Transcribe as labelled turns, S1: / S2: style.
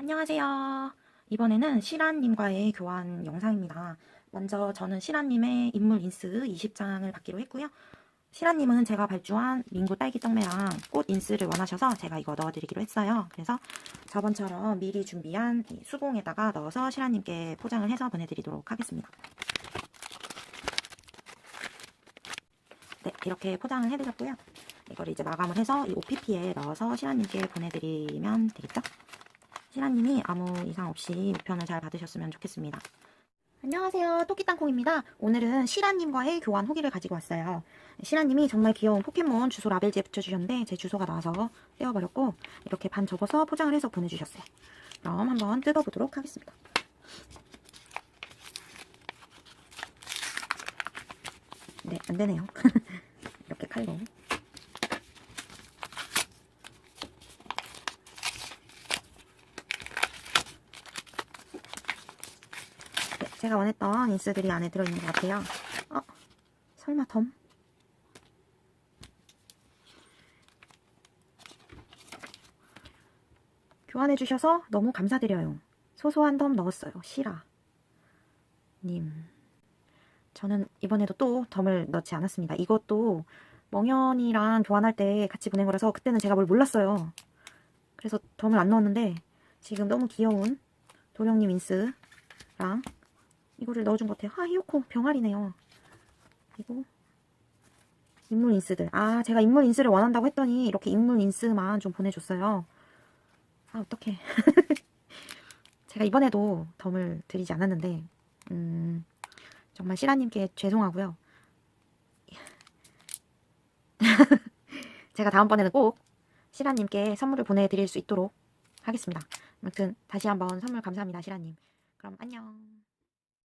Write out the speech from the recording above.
S1: 안녕하세요. 이번에는 시란님과의 교환 영상입니다. 먼저 저는 시란님의 인물 인스 20장을 받기로 했고요. 시란님은 제가 발주한 민구 딸기 떡매랑 꽃 인스를 원하셔서 제가 이거 넣어드리기로 했어요. 그래서 저번처럼 미리 준비한 이 수봉에다가 넣어서 시란님께 포장을 해서 보내드리도록 하겠습니다. 네, 이렇게 포장을 해드렸고요. 이걸 이제 마감을 해서 이 OPP에 넣어서 시란님께 보내드리면 되겠죠? 시라님이 아무 이상 없이 우편을 잘 받으셨으면 좋겠습니다. 안녕하세요. 토끼땅콩입니다. 오늘은 시라님과의 교환 후기를 가지고 왔어요. 시라님이 정말 귀여운 포켓몬 주소 라벨지에 붙여주셨는데 제 주소가 나와서 떼어버렸고 이렇게 반 접어서 포장을 해서 보내주셨어요. 그럼 한번 뜯어보도록 하겠습니다. 네, 안 되네요. 이렇게 칼로. 제가 원했던 인스들이 안에 들어있는 것 같아요. 어? 설마 덤? 교환해주셔서 너무 감사드려요. 소소한 덤 넣었어요. 시라. 님. 저는 이번에도 또 덤을 넣지 않았습니다. 이것도 멍현이랑 교환할 때 같이 보낸 거라서 그때는 제가 뭘 몰랐어요. 그래서 덤을 안 넣었는데 지금 너무 귀여운 도령님 인스랑 이거를 넣어준 것 같아요. 아, 히요코 병아리네요. 그리고 인물 인스들. 아, 제가 인물 인스를 원한다고 했더니 이렇게 인물 인스만 좀 보내줬어요. 아, 어떡해. 제가 이번에도 덤을 드리지 않았는데, 음, 정말 시라님께 죄송하고요. 제가 다음번에는 꼭 시라님께 선물을 보내드릴 수 있도록 하겠습니다. 아무튼 다시 한번 선물 감사합니다, 시라님. 그럼 안녕.